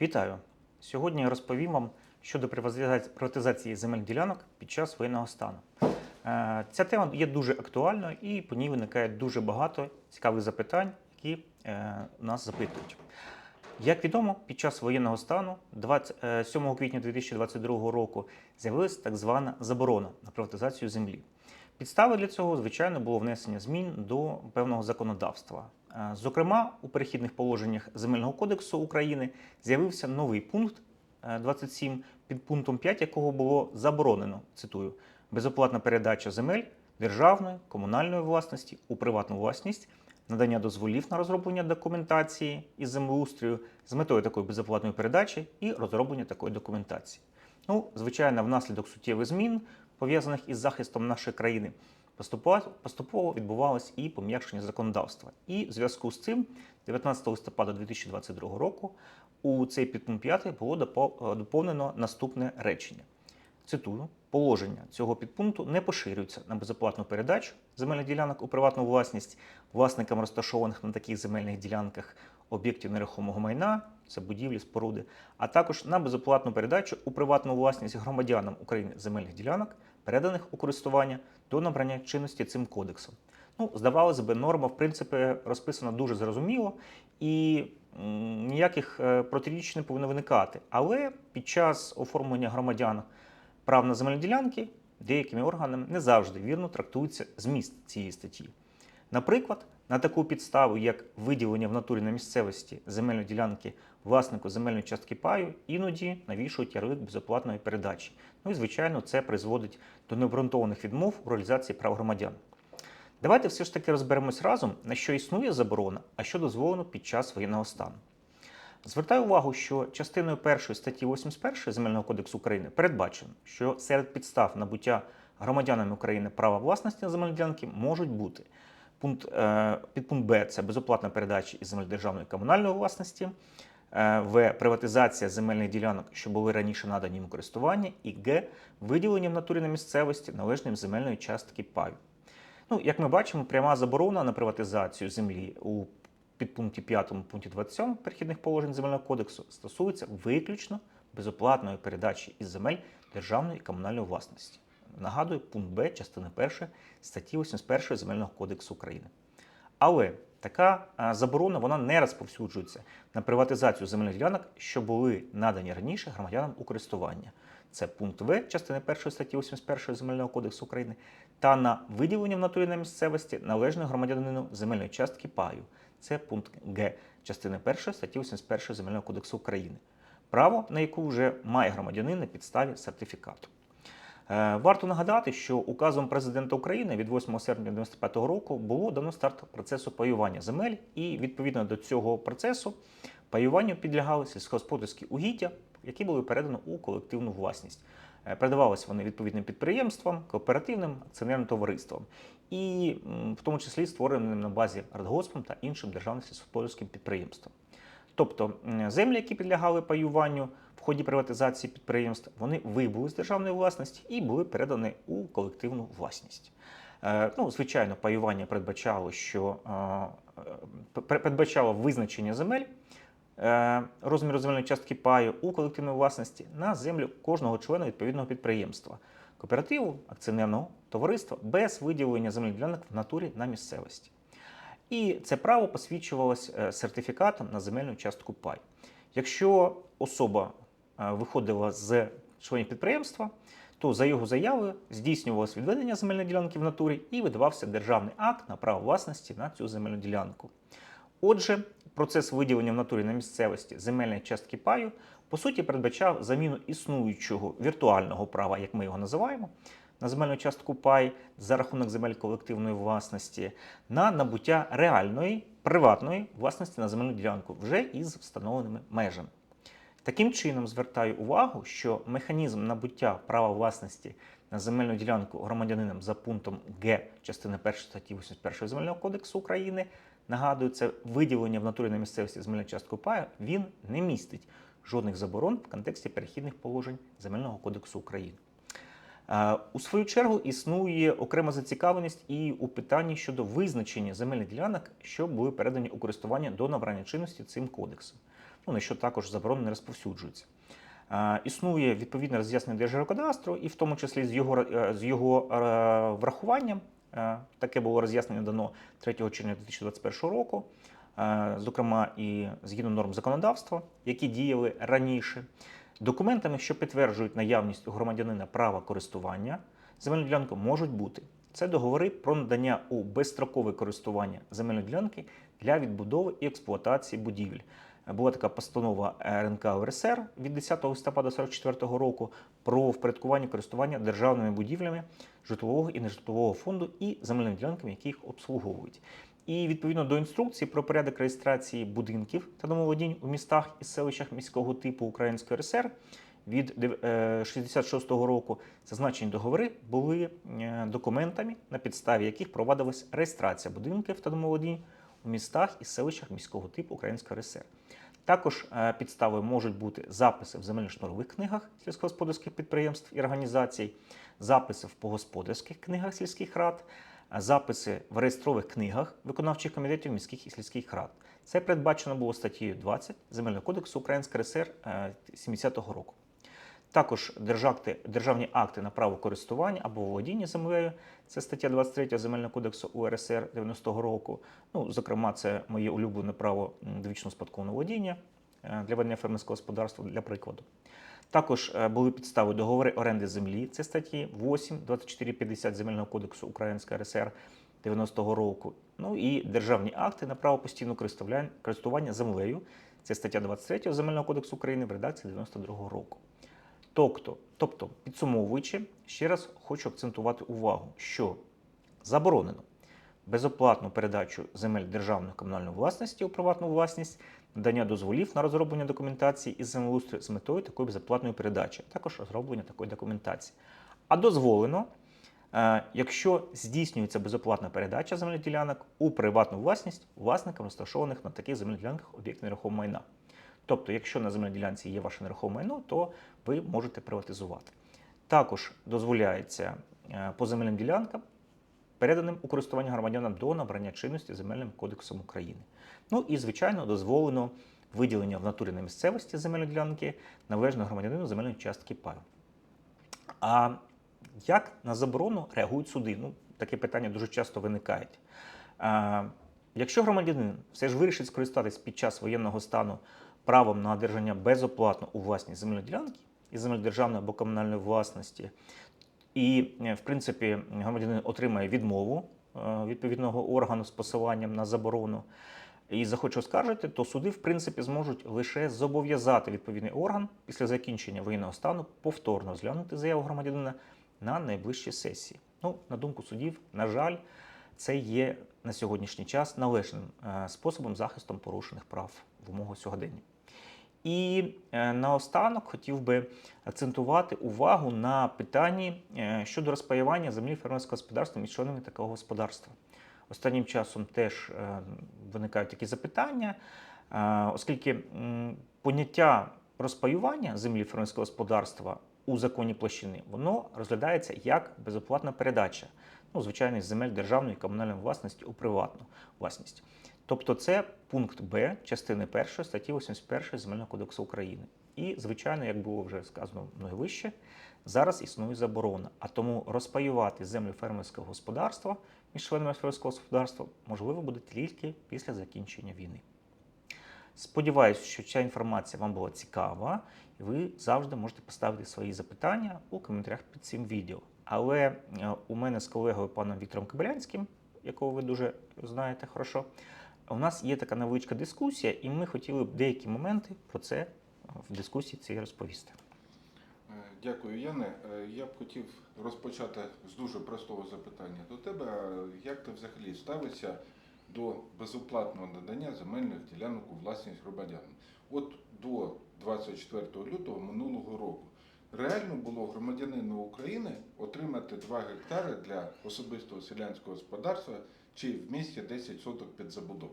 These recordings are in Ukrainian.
Вітаю! Сьогодні я розповім вам щодо приватизації земельних ділянок під час воєнного стану. Е, Ця тема є дуже актуальною і по ній виникає дуже багато цікавих запитань, які е, нас запитують. Як відомо, під час воєнного стану 20 е, 7 квітня 2022 року з'явилася так звана заборона на приватизацію землі. Підстави для цього, звичайно, було внесення змін до певного законодавства. Е, Зокрема, у перехідних положеннях Земельного кодексу України з'явився новий пункт е, 27, під пунктом 5 якого було заборонено, цитую, безоплатна передача земель державної, комунальної власності у приватну власність, надання дозволів на розроблення документації із землеустрою з метою такої безоплатної передачі і розроблення такої документації. Ну, звичайно, внаслідок суттєвих змін, пов'язаних із захистом нашої країни, поступово, поступово відбувалось і пом'якшення законодавства. І в зв'язку з цим, 19 листопада 2022 року, у цей підпункт 5 було е, доповнено наступне речення. Цитую: положення цього підпункту не поширюються на безоплатну передачу земельних ділянок у приватну власність власникам розташованих на таких земельних ділянках об'єктів нерухомого майна, це будівлі, споруди, а також на безоплатну передачу у приватну власність громадянам України земельних ділянок, переданих у користування до набрання чинності цим кодексом. Ну, здавалося б, норма, в принципі, розписана дуже зрозуміло і ніяких е, протиріч не повинно виникати. Але під час оформлення громадян прав на земельні ділянки деякими органами не завжди вірно трактується зміст цієї статті. Наприклад, на таку підставу, як виділення в натурі на місцевості земельної ділянки власнику земельної частки паю, іноді навішують ярлик безоплатної передачі. Ну і звичайно, це призводить до необґрунтованих відмов у реалізації прав громадян. Давайте все ж таки розберемось разом, на що існує заборона, а що дозволено під час воєнного стану. Звертаю увагу, що частиною 1 статті 81 Земельного кодексу України передбачено, що серед підстав набуття громадянами України права власності на земельні ділянки можуть бути пункт, е, підпункт Б це безоплатна передача із земель державної комунальної власності, е, В. Приватизація земельних ділянок, що були раніше надані їм користування, і Г. Виділення в натурі на місцевості належної їм земельної частки паю. Ну, як ми бачимо, пряма заборона на приватизацію землі у підпункті 5 пункті 27 перехідних положень земельного кодексу стосується виключно безоплатної передачі із земель державної і комунальної власності. Нагадую, пункт Б частини 1 статті 81 Земельного кодексу України. Але така заборона вона не розповсюджується на приватизацію земельних ділянок, що були надані раніше громадянам у користування. Це пункт В частини 1 статті 81 Земельного кодексу України та на виділення в натурі на місцевості належної громадянину земельної частки паю. Це пункт Г частини 1 статті 81 Земельного кодексу України. Право, на яку вже має громадянин на підставі сертифікату. Е, Варто нагадати, що указом президента України від 8 серпня 1995 року було дано старт процесу паювання земель, і відповідно до цього процесу паюванню підлягали сільськогосподарські угіддя, які були передані у колективну власність. Е, Передавалися вони відповідним підприємствам, кооперативним акціонерним товариствам, і в тому числі створеним на базі радгоспом та іншим державним сільськогосподарським підприємствам. Тобто землі, які підлягали паюванню в ході приватизації підприємств, вони вибули з державної власності і були передані у колективну власність. Е, Ну, звичайно, паювання передбачало, що е, е, передбачало визначення земель, розміру земельної частки паю у колективній власності на землю кожного члена відповідного підприємства, кооперативу, акціонерного товариства без виділення земельних ділянок в натурі на місцевості. І це право посвідчувалось сертифікатом на земельну частку пай. Якщо особа виходила з членів підприємства, то за його заявою здійснювалось відведення земельної ділянки в натурі і видавався державний акт на право власності на цю земельну ділянку. Отже, процес виділення в натурі на місцевості земельної частки паю по суті передбачав заміну існуючого віртуального права, як ми його називаємо, на земельну частку пай за рахунок земель колективної власності на набуття реальної приватної власності на земельну ділянку вже із встановленими межами. Таким чином звертаю увагу, що механізм набуття права власності на земельну ділянку громадянином за пунктом Г частини 1 статті 81 Земельного кодексу України, нагадую, це виділення в натурі на місцевості земельної частки паю, він не містить жодних заборон в контексті перехідних положень Земельного кодексу України. Е, У свою чергу існує окрема зацікавленість і у питанні щодо визначення земельних ділянок, що були передані у користування до набрання чинності цим кодексом. Ну, на що також заборони не розповсюджуються. Е, Існує відповідне роз'яснення Держгеокадастру, і в тому числі з його, е, з його е, врахуванням. Таке було роз'яснення дано 3 червня 2021 року, зокрема і згідно норм законодавства, які діяли раніше. Документами, що підтверджують наявність у громадянина права користування земельною ділянкою, можуть бути це договори про надання у безстрокове користування земельної ділянки для відбудови і експлуатації будівель. Була така постанова РНК УРСР від 10 листопада 44 року про впорядкування користування державними будівлями житлового і нежитлового фонду і земельними ділянками, які їх обслуговують. І відповідно до інструкції про порядок реєстрації будинків та домоволодінь у містах і селищах міського типу Української РСР від 66-го року зазначені договори були е, документами, на підставі яких провадилась реєстрація будинків та домоволодінь у містах і селищах міського типу Української РСР. Також е, підставою можуть бути записи в земельно-шнурових книгах сільськогосподарських підприємств і організацій, записи в погосподарських книгах сільських рад, е, записи в реєстрових книгах виконавчих комітетів міських і сільських рад. Це передбачено було статтею 20 Земельного кодексу Української РСР е, 70-го року. Також державні акти на право користування або володіння землею, це стаття 23 Земельного кодексу УРСР 90-го року. Ну, зокрема, це моє улюблене право довічного спадкового володіння е, для ведення фермерського господарства, для прикладу. Також е, були підстави договори оренди землі, це статті 8, 24, 50 Земельного кодексу Української РСР 90-го року. Ну і державні акти на право постійного користування землею, це стаття 23 Земельного кодексу України в редакції 92-го року. Тобто, тобто, підсумовуючи, ще раз хочу акцентувати увагу, що заборонено безоплатну передачу земель державної комунальної власності у приватну власність, надання дозволів на розроблення документації із землеустрою з метою такої безоплатної передачі, також розроблення такої документації. А дозволено, е, якщо здійснюється безоплатна передача земельних ділянок у приватну власність власникам розташованих на таких земельних ділянках об'єктів нерухомого майна. Тобто, якщо на земельній ділянці є ваше нерухоме майно, то ви можете приватизувати. Також дозволяється е, по земельним ділянкам, переданим у користування громадянам до набрання чинності Земельним кодексом України. Ну і, звичайно, дозволено виділення в натурі на місцевості земельної ділянки належного громадянину земельної частки паю. А як на заборону реагують суди? Ну, таке питання дуже часто виникають. А, якщо громадянин все ж вирішить скористатись під час воєнного стану правом на одержання безоплатно у власність земельної ділянки і земель державної або комунальної власності, і, е, в принципі, громадянин отримає відмову е, відповідного органу з посиланням на заборону і захоче оскаржити, то суди, в принципі, зможуть лише зобов'язати відповідний орган після закінчення воєнного стану повторно розглянути заяву громадянина на найближчій сесії. Ну, на думку судів, на жаль, це є на сьогоднішній час належним е, способом захистом порушених прав в умовах сьогодення. І е, наостанок хотів би акцентувати увагу на питанні е, щодо розпаювання землі фермерського господарства між членами такого господарства. Останнім часом теж е, виникають такі запитання, оскільки поняття розпаювання землі фермерського господарства у законі площини воно розглядається як безоплатна передача, ну, звичайно, земель державної і комунальної власності у приватну власність. Тобто це пункт Б частини 1 статті 81 Земельного кодексу України. І, звичайно, як було вже сказано мною вище, зараз існує заборона. А тому розпаювати землю фермерського господарства між членами фермерського господарства можливо буде тільки після закінчення війни. Сподіваюсь, що ця інформація вам була цікава, і ви завжди можете поставити свої запитання у коментарях під цим відео. Але е, у мене з колегою паном Віктором Кобилянським, якого ви дуже знаєте хорошо, у нас є така невеличка дискусія, і ми хотіли б деякі моменти про це е, в дискусії цій розповісти. Е, Дякую, Яне. Е, Я б хотів розпочати з дуже простого запитання до тебе. Як ти взагалі ставишся до безоплатного надання земельних ділянок у власність громадянам? От до 24 лютого минулого року реально було громадянину України отримати 2 гектари для особистого селянського господарства чи в місті 10 соток під забудову?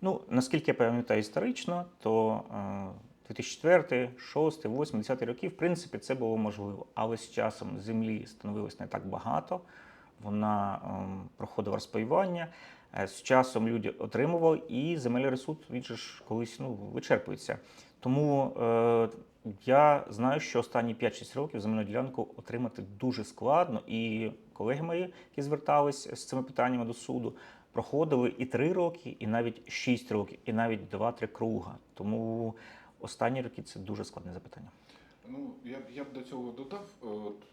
Ну, наскільки я пам'ятаю історично, то е, 2004, 6, 8, 10 роки, в принципі, це було можливо. Але з часом землі становилось не так багато, вона ем, проходила розпаювання. Е, З часом люди отримували, і земельний ресурс він же ж колись ну, вичерпується. Тому е, я знаю, що останні 5-6 років земельну ділянку отримати дуже складно. І колеги мої, які звертались з цими питаннями до суду, проходили і 3 роки, і навіть 6 років, і навіть 2-3 круга. Тому останні роки це дуже складне запитання. Ну, я б я б до цього додав,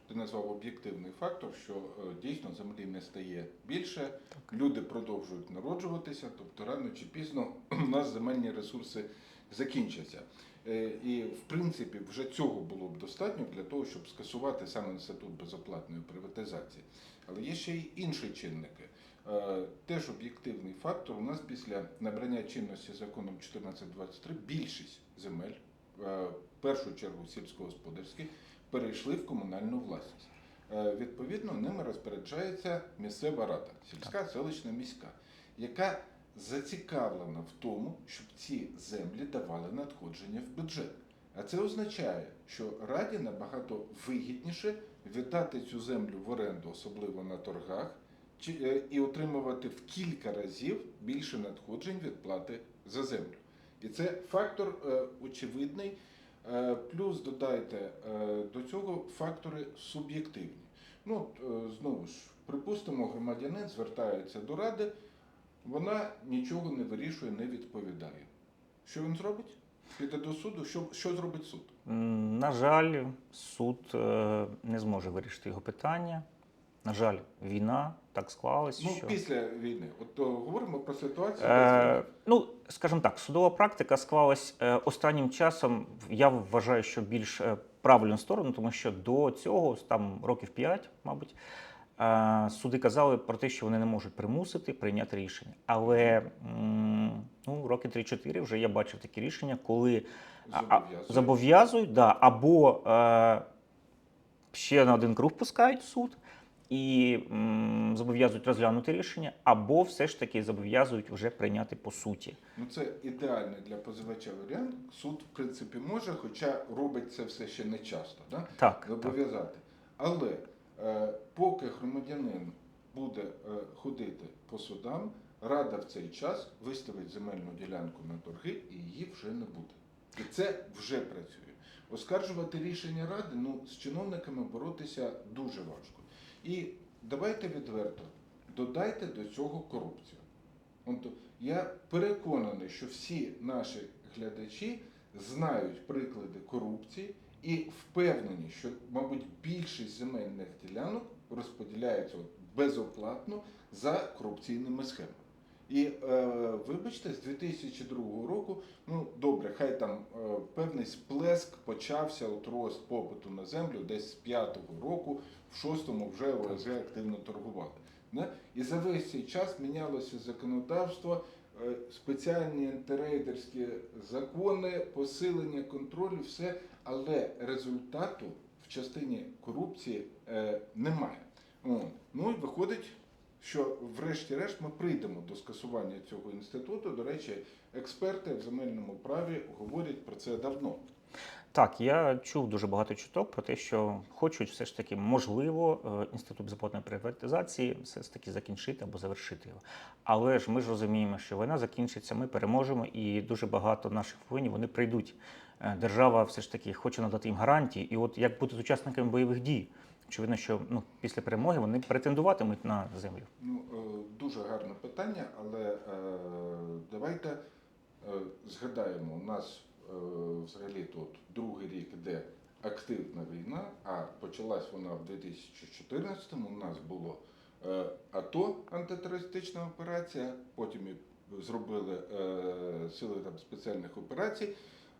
ти назвав об'єктивний фактор, що е, дійсно землі не стає більше, люди продовжують народжуватися, тобто рано чи пізно у нас земельні ресурси закінчаться. Е, І в принципі вже цього було б достатньо для того, щоб скасувати саме інститут безоплатної приватизації. Але є ще й інші чинники. Е, Теж об'єктивний фактор. У нас після набрання чинності законом 1423 більшість земель, е, в першу чергу сільськогосподарські, перейшли в комунальну власність. Відповідно, ними розпоряджається місцева рада, сільська, селищна, міська, яка зацікавлена в тому, щоб ці землі давали надходження в бюджет. А це означає, що раді набагато вигідніше віддати цю землю в оренду, особливо на торгах, е, і отримувати в кілька разів більше надходжень від плати за землю. І це фактор е, очевидний. Е, Плюс додайте до цього фактори суб'єктивні. Ну, знову ж, припустимо, громадянин звертається до ради, вона нічого не вирішує, не відповідає. Що він зробить? Піде до суду. Що, що зробить суд? На жаль, суд е, не зможе вирішити його питання. На жаль, війна так склалась, Ну, що після війни. От то говоримо про ситуацію. Е, ну, скажімо так, судова практика склалась е, останнім часом. Я вважаю, що більш е, правильну сторону, тому що до цього, там років 5, мабуть, суди казали про те, що вони не можуть примусити прийняти рішення. Але ну, роки 3-4 вже я бачив такі рішення, коли а, зобов'язують, да, або е, ще на один круг пускають в суд і зобов'язують розглянути рішення, або все ж таки зобов'язують вже прийняти по суті. Ну, це ідеальний для позивача варіант. Суд, в принципі, може, хоча робить це все ще не часто. Да? Так, зобов'язати. Але поки громадянин буде е, ходити по судам, рада в цей час виставить земельну ділянку на торги і її вже не буде. І це вже працює. Оскаржувати рішення ради ну, з чиновниками боротися дуже важко. І давайте відверто, додайте до цього корупцію. Я переконаний, що всі наші глядачі знають приклади корупції і впевнені, що, мабуть, більшість земельних ділянок розподіляється безоплатно за корупційними схемами. І е, вибачте, з 2002 року, ну добре, хай там е, певний сплеск почався от рост попиту на землю десь з 5-го року, в 6-му вже ОСГ активно торгували. Не? І за весь цей час мінялося законодавство, е, спеціальні антирейдерські закони, посилення контролю, все, але результату в частині корупції е, немає. Ну і виходить, що врешті-решт ми прийдемо до скасування цього інституту. До речі, експерти в земельному праві говорять про це давно. Так, я чув дуже багато чуток про те, що хочуть все ж таки, можливо, е, інститут безоплатної приватизації все ж таки закінчити або завершити його. Але ж ми ж розуміємо, що війна закінчиться, ми переможемо, і дуже багато наших воїнів вони прийдуть. Е, Держава все ж таки хоче надати їм гарантії. І от як бути з учасниками бойових дій? Очевидно, що ну, після перемоги вони претендуватимуть на землю. Ну, е, дуже гарне питання, але давайте згадаємо, у нас взагалі тут другий рік іде активна війна, а почалась вона в 2014-му. У нас було е, АТО антитерористична операція, потім зробили е, сили там спеціальних операцій.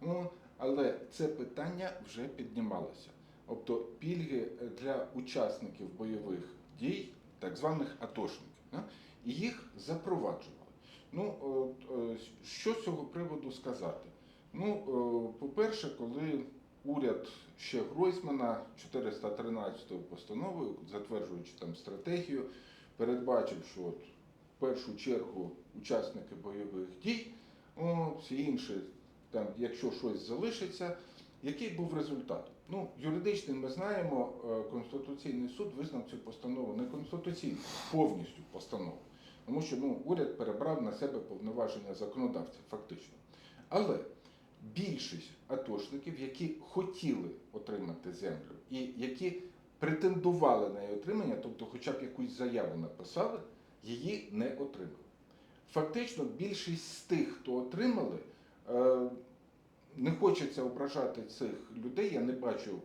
Ну, але це питання вже піднімалося. Тобто пільги для учасників бойових дій, так званих атошників, і їх запроваджували. Ну, е, що з цього приводу сказати? Ну, е, по-перше, коли уряд ще Гройсмана 413 постановою, затверджуючи там стратегію, передбачив, що от в першу чергу учасники бойових дій, о, всі інші, там, якщо щось залишиться, який був результат? Ну, юридичний ми знаємо, е, Конституційний суд визнав цю постанову не конституційною, повністю постанову. Тому що ну, уряд перебрав на себе повноваження законодавця, фактично. Але більшість атошників, які хотіли отримати землю і які претендували на її отримання, тобто хоча б якусь заяву написали, її не отримали. Фактично, більшість з тих, хто отримали, е, не хочеться ображати цих людей, я не бачу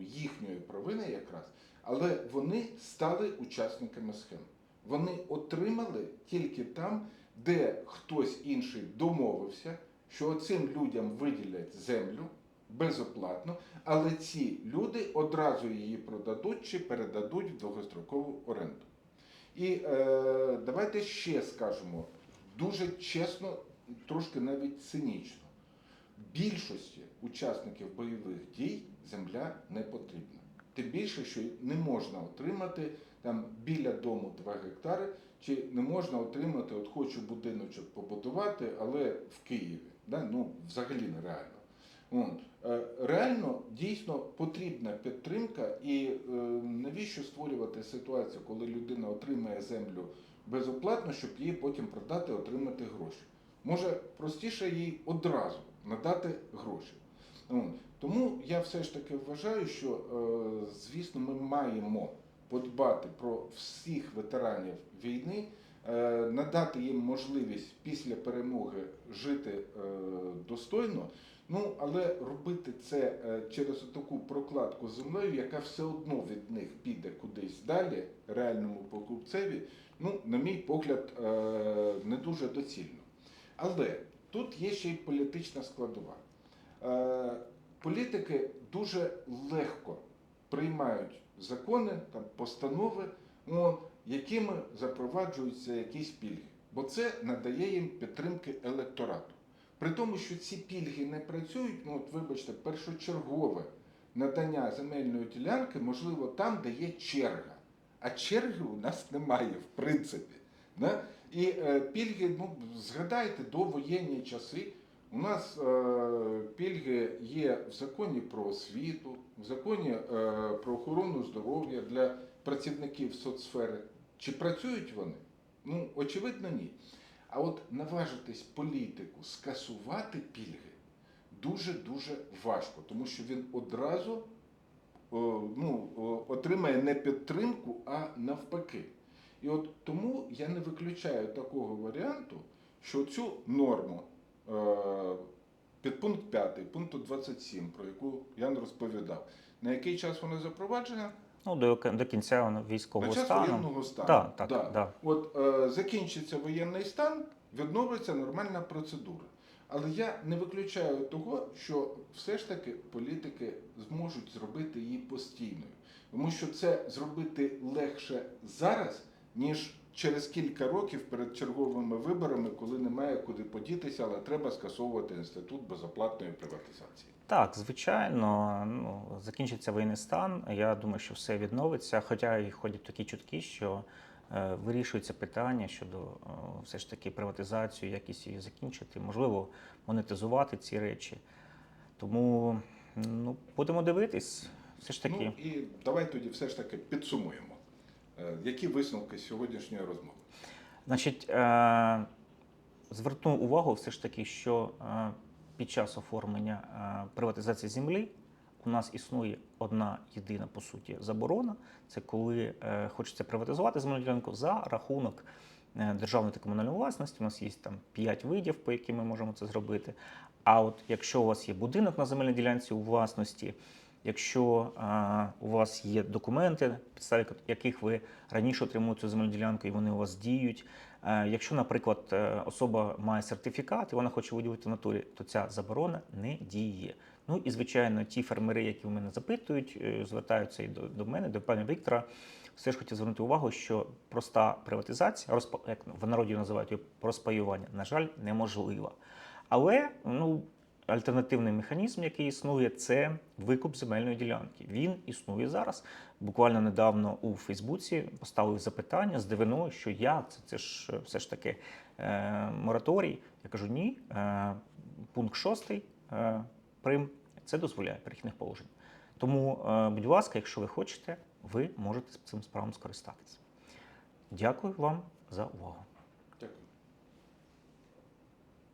їхньої провини якраз, але вони стали учасниками схем. Вони отримали тільки там, де хтось інший домовився, що цим людям виділять землю безоплатно, але ці люди одразу її продадуть чи передадуть в довгострокову оренду. І е, давайте ще скажемо дуже чесно, трошки навіть цинічно. Більшості учасників бойових дій земля не потрібна. Тим більше, що не можна отримати там біля дому 2 гектари, чи не можна отримати, от хочу будиночок побудувати, але в Києві. Да? Ну, взагалі нереально. Е, Реально дійсно потрібна підтримка, і е, навіщо створювати ситуацію, коли людина отримає землю безоплатно, щоб її потім продати, отримати гроші. Може простіше їй одразу надати гроші. Тому я все ж таки вважаю, що е, звісно ми маємо подбати про всіх ветеранів війни, надати їм можливість після перемоги жити е, достойно. Ну, але робити це е, через таку прокладку землею, яка все одно від них піде кудись далі, реальному покупцеві, ну, на мій погляд, е, не дуже доцільно. Але тут є ще й політична складова. Е, Політики дуже легко приймають закони, там, постанови, ну, якими запроваджуються якісь пільги. Бо це надає їм підтримки електорату. При тому, що ці пільги не працюють, ну от вибачте, першочергове надання земельної ділянки, можливо, там, де є черга. А черги у нас немає, в принципі. Да? І е, пільги, ну, згадайте, до воєнні часи у нас е, пільги є в законі про освіту, в законі е, про охорону здоров'я для працівників соцсфери. Чи працюють вони? Ну, очевидно, ні. А от наважитись політику скасувати пільги дуже-дуже важко, тому що він одразу ну, отримає не підтримку, а навпаки. І от тому я не виключаю такого варіанту, що цю норму е, під пункт 5, пункту 27, про яку я розповідав, на який час вона запроваджена? Ну, до, до кінця військового час стану. воєнного стану. Да, так, Да. да. От е, закінчиться воєнний стан, відновиться нормальна процедура. Але я не виключаю того, що все ж таки політики зможуть зробити її постійною. Тому що це зробити легше зараз, ніж через кілька років перед черговими виборами, коли немає куди подітися, але треба скасовувати інститут безоплатної приватизації. Так, звичайно, ну, закінчиться воєнний стан. Я думаю, що все відновиться. Хоча і ходять такі чутки, що е, вирішується питання щодо е, все ж таки приватизацію, якісь її закінчити, можливо, монетизувати ці речі. Тому ну, будемо дивитись. Все ж таки. Ну і давай тоді все ж таки підсумуємо. Е, Які висновки сьогоднішньої розмови? Значить, е, зверну увагу все ж таки, що е, під час оформлення приватизації землі у нас існує одна єдина по суті заборона. Це коли хочеться приватизувати земельну ділянку за рахунок державної та комунальної власності. У нас є там 5 видів, по яким ми можемо це зробити. А от якщо у вас є будинок на земельній ділянці у власності, Якщо а, у вас є документи, підставі яких ви раніше отримали цю земельну ділянку і вони у вас діють. е, Якщо, наприклад, е, особа має сертифікат і вона хоче виділити натурі, то ця заборона не діє. Ну і звичайно, ті фермери, які в мене запитують, е, звертаються і до, до мене, до пана Віктора. Все ж хотів звернути увагу, що проста приватизація, розпа, як в народі називають її розпаювання, на жаль, неможлива. Але ну, альтернативний механізм, який існує, це викуп земельної ділянки. Він існує зараз. Буквально недавно у Фейсбуці поставили запитання з дивиною, що я це, це ж е, все ж таки е, мораторій. Я кажу, ні. Е, пункт 6 е, Прим це дозволяє перехідних положень. Тому, е, будь ласка, якщо ви хочете, ви можете цим справом скористатися. Дякую вам за увагу.